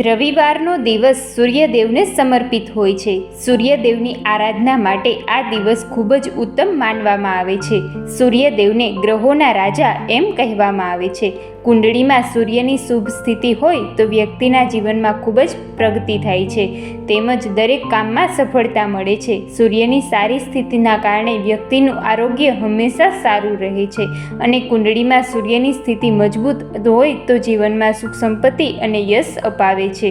રવિવારનો દિવસ સૂર્યદેવને સમર્પિત હોય છે. સૂર્યદેવની આરાધના માટે આ દિવસ ખૂબ જ ઉત્તમ માનવામાં આવે છે. સૂર્યદેવને ગ્રહોના રાજા એમ કહેવામાં આવે છે. કુંડળીમાં સૂર્યની શુભ સ્થિતિ હોય તો વ્યક્તિના જીવનમાં ખૂબ જ પ્રગતિ થાય છે. તેમજ દરેક કામમાં સફળતા મળે છે. સૂર્યની સારી સ્થિતિના કારણે વ્યક્તિનું આરોગ્ય હંમેશા સારું રહે છે અને કુંડળીમાં સૂર્યની સ્થિતિ મજબૂત હોય તો જીવનમાં સુખ સંપત્તિ અને યશ અપાવે છે.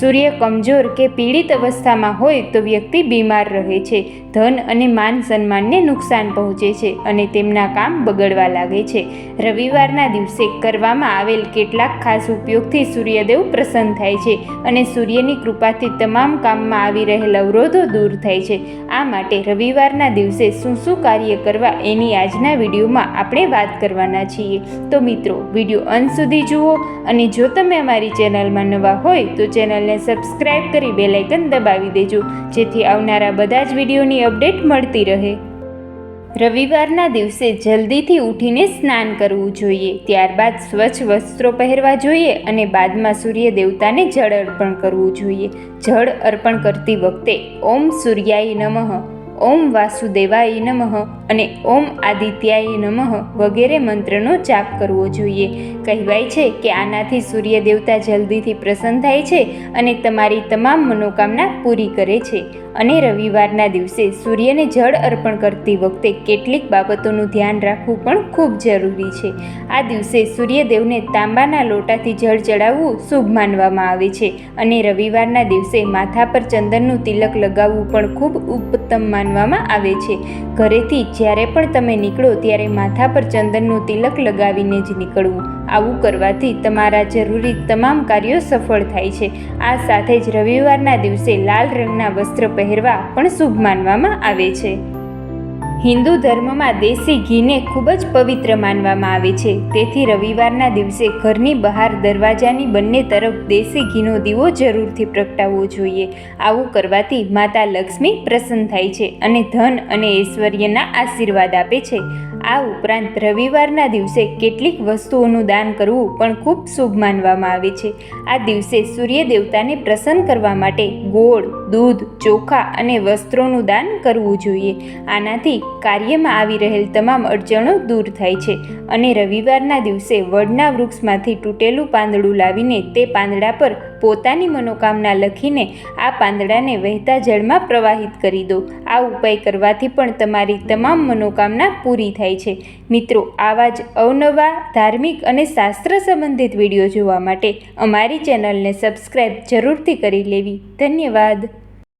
સૂર્ય કમજોર કે પીડિત અવસ્થામાં હોય તો વ્યક્તિ બીમાર રહે છે. ધન અને માન સન્માનને નુકસાન પહોંચે છે અને તેમના કામ બગડવા લાગે છે. રવિવારના દિવસે કરવામાં આવેલ કેટલાક ખાસ ઉપયોગથી સૂર્યદેવ પ્રસન્ન થાય છે અને સૂર્યની કૃપાથી તમામ કામમાં આવી રહેલ અવરોધો દૂર થાય છે. આ માટે રવિવારના દિવસે શું શું કાર્ય કરવા એની આજના વિડીયોમાં આપણે વાત કરવાના છીએ. તો મિત્રો, વીડિયો અંત સુધી જુઓ અને જો તમે અમારી ચેનલમાં નવા હોય તો ચેનલને સબસ્ક્રાઈબ કરી બેલાઇકન દબાવી દેજો, જેથી આવનારા બધા જ વિડીયોની અપડેટ મળતી રહે. રવિવારના દિવસે જલ્દીથી ઉઠીને સ્નાન કરવું જોઈએ. ત્યારબાદ સ્વચ્છ વસ્ત્રો પહેરવા જોઈએ અને બાદમાં સૂર્ય દેવતાને જળ અર્પણ કરવું જોઈએ. જળ અર્પણ કરતી વખતે ઓમ સૂર્યાય નમઃ, ઓમ વાસુદેવાય નમઃ અને ઓમ આદિત્યાય નમઃ વગેરે મંત્રનો જાપ કરવો જોઈએ. કહેવાય છે કે આનાથી સૂર્ય દેવતા જલ્દીથી પ્રસન્ન થાય છે અને તમારી તમામ મનોકામના પૂરી કરે છે. અને રવિવારના દિવસે સૂર્યને જળ અર્પણ કરતી વખતે કેટલીક બાબતોનું ધ્યાન રાખવું પણ ખૂબ જરૂરી છે. આ દિવસે સૂર્યદેવને તાંબાના લોટાથી જળ ચડાવવું શુભ માનવામાં આવે છે અને રવિવારના દિવસે માથા પર ચંદનનું તિલક લગાવવું પણ ખૂબ ઉત્તમ માનવામાં આવે છે. ઘરેથી જ્યારે પણ તમે નીકળો ત્યારે માથા પર ચંદનનું તિલક લગાવીને જ નીકળવું. આવું કરવાથી તમારા જરૂરી તમામ કાર્યો સફળ થાય છે. આ સાથે જ રવિવારના દિવસે લાલ રંગના વસ્ત્ર પહેરવા પણ શુભ માનવામાં આવે છે. હિન્દુ ધર્મમાં દેશી ઘીને ખૂબ જ પવિત્ર માનવામાં આવે છે. તેથી રવિવારના દિવસે ઘરની બહાર દરવાજાની બંને તરફ દેશી ઘીનો દીવો જરૂરથી પ્રગટાવવો જોઈએ. આવું કરવાથી માતા લક્ષ્મી પ્રસન્ન થાય છે અને ધન અને ઐશ્વર્યના આશીર્વાદ આપે છે. આ ઉપરાંત રવિવારના દિવસે કેટલીક વસ્તુઓનું દાન કરવું પણ ખૂબ શુભ માનવામાં આવે છે. આ દિવસે સૂર્ય દેવતાને પ્રસન્ન કરવા માટે ગોળ, દૂધ, ચોખા અને વસ્ત્રોનું દાન કરવું જોઈએ. આનાથી કાર્યમાં આવી રહેલ તમામ અડચણો દૂર થાય છે અને રવિવારના દિવસે વડના વૃક્ષમાંથી તૂટેલું પાંદડું લાવીને તે પાંદડા પર પોતાની મનોકામના લખીને આ પાંદડાને વહેતા જળમાં પ્રવાહિત કરી દો. આ ઉપાય કરવાથી પણ તમારી તમામ મનોકામના પૂરી થાય છે. મિત્રો, આવા જ અવનવા ધાર્મિક અને શાસ્ત્ર સંબંધિત વીડિયો જોવા માટે અમારી ચેનલને સબસ્ક્રાઈબ જરૂરથી કરી લેવી. ધન્યવાદ.